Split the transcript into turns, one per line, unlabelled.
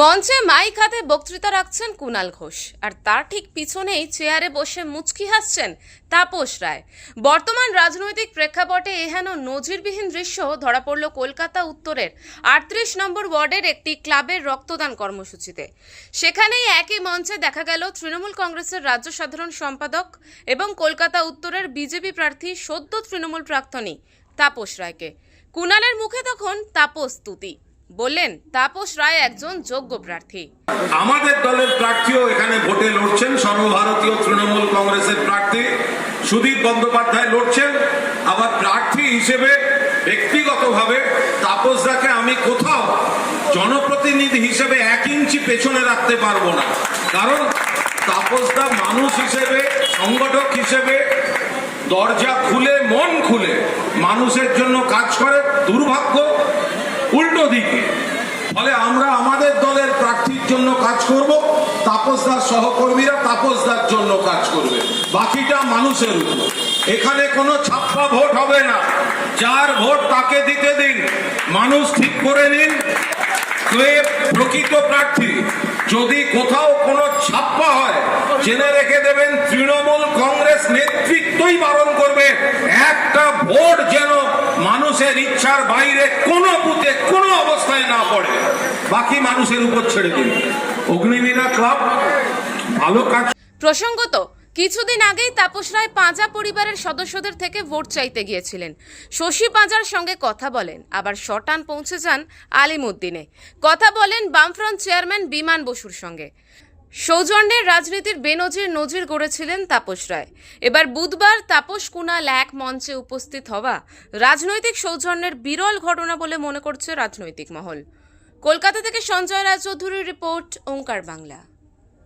মঞ্চে মাইক হাতে বক্তৃতা রাখছেন কুণাল ঘোষ। আর তার ঠিক পিছনেই চেয়ারে বসে মুচকি হাসছেন তাপস রায়। বর্তমান রাজনৈতিক প্রেক্ষাপটে এহেন নজিরবিহীন দৃশ্য ধরা পড়ল কলকাতা উত্তরের আটত্রিশ নম্বর ওয়ার্ডের একটি ক্লাবের রক্তদান কর্মসূচিতে। সেখানেই একই মঞ্চে দেখা গেল তৃণমূল কংগ্রেসের রাজ্য সাধারণ সম্পাদক এবং কলকাতা উত্তরের বিজেপি প্রার্থী সদ্য তৃণমূল প্রাক্তনী তাপস রায়কে। কুণালের মুখে তখন তাপস স্তুতি বললেন, তাপস রায় একজন যোগ্য প্রার্থী।
আমাদের দলের প্রার্থীও এখানে ভোটে লড়ছেন, সর্বভারতীয় তৃণমূল কংগ্রেসের প্রার্থী সুদীপ বন্দ্যোপাধ্যায় লড়ছেন। আবার প্রার্থী হিসেবে ব্যক্তিগতভাবে তাপসদাকে আমি কোথাও জনপ্রতিনিধি হিসেবে এক ইঞ্চি পেছনে রাখতে পারব না। কারণ তাপসদা মানুষ হিসেবে, সংগঠক হিসেবে দরজা খুলে, মন খুলে মানুষের জন্য কাজ করে, দুর্ভাগ্য উল্টো দিকে। ফলে আমরা আমাদের দলের প্রার্থীর জন্য কাজ করব, তাপসদার সহকর্মীরা তাপসদার জন্য কাজ করবে। বাকিটা মানুষের উপর। এখানে কোনো ছাপ্পা ভোট হবে না। যার ভোট তাকে দিতে দিন। মানুষ ঠিক করে নিন। প্রকৃত প্রার্থী, যদি কোথাও কোনো ছাপ্পা হয়, জেনে রেখে দেবেন, তৃণমূল কংগ্রেস নেতৃত্বই বারণ করবে, একটা ভোট যেন মানুষের ইচ্ছার বাইরে কোনো বুথে কোনো অবস্থায় না পড়ে। বাকি মানুষের উপর ছেড়ে দিন। অগ্নিবীণা ক্লাব, ভালো কাজ।
প্রসঙ্গত, কিছুদিন আগেই তাপস রায় পাঁজা পরিবারের সদস্যদের থেকে ভোট চাইতে গিয়েছিলেন। শশী পাঁজার সঙ্গে কথা বলেন। আবার শটান পৌঁছে যান আলিমুদ্দিনে। কথা বলেন বামফ্রন্ট চেয়ারম্যান বিমান বসুর সঙ্গে। সৌজন্যের রাজনীতির বেনজির নজির গড়েছিলেন তাপস রায়। এবার বুধবার তাপস কুণাল এক মঞ্চে উপস্থিত হওয়া রাজনৈতিক সৌজন্যের বিরল ঘটনা বলে মনে করছে রাজনৈতিক মহল। কলকাতা থেকে সঞ্জয় রায়চৌধুরীর রিপোর্ট, ওঙ্কার বাংলা।